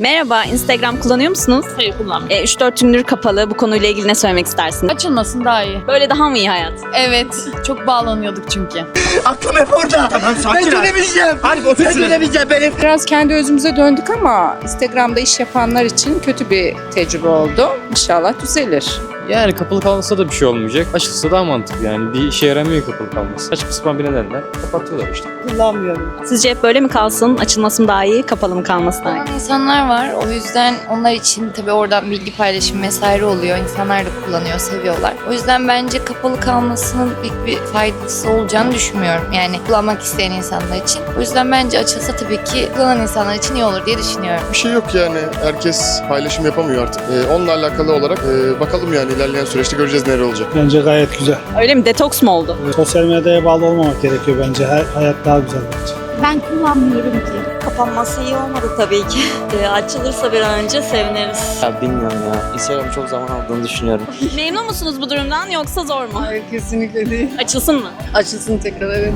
Merhaba, Instagram kullanıyor musunuz? Hayır kullanmıyorum. E, 3-4 gündür kapalı. Bu konuyla ilgili ne söylemek istersiniz? Açılmasın daha iyi. Böyle daha mı iyi hayat? Evet. Çok bağlanıyorduk çünkü. Aklım hep orada. Tamam sakin Ben dönemeyeceğim. Hadi otur Ben dönemeyeceğim benim. Biraz kendi özümüze döndük ama Instagram'da iş yapanlar için kötü bir tecrübe oldu. İnşallah düzelir. Yani kapalı kalmasa da bir şey olmayacak. Açılsa daha mantıklı yani. Bir işe yaramıyor kapalı kalması. Saçma sapan bir nedenle kapatıyorlar işte. kullanmıyorum. Sizce hep böyle mi kalsın? Açılması mı daha iyi, kapalı mı kalması daha iyi? Kullanan insanlar var. O yüzden onlar için tabii oradan bilgi paylaşım vesaire oluyor. İnsanlar da kullanıyor, seviyorlar. O yüzden bence kapalı kalmasının büyük bir faydası olacağını düşünmüyorum. Yani kullanmak isteyen insanlar için. O yüzden bence açılsa tabii ki kullanan insanlar için iyi olur diye düşünüyorum. Bir şey yok yani. Herkes paylaşım yapamıyor artık. Ee, onunla alakalı olarak e, bakalım yani ilerleyen süreçte göreceğiz neler olacak. Bence gayet güzel. Öyle mi? Detoks mu oldu? Sosyal medyaya bağlı olmamak gerekiyor bence. Her, hayat daha güzel bence. Ben kullanmıyorum ki. Kapanması iyi olmadı tabii ki. Ee, açılırsa bir an önce seviniriz. Ya bilmiyorum ya. Instagram çok zaman aldığını düşünüyorum. Memnun musunuz bu durumdan yoksa zor mu? Hayır kesinlikle değil. Açılsın mı? Açılsın tekrar evet.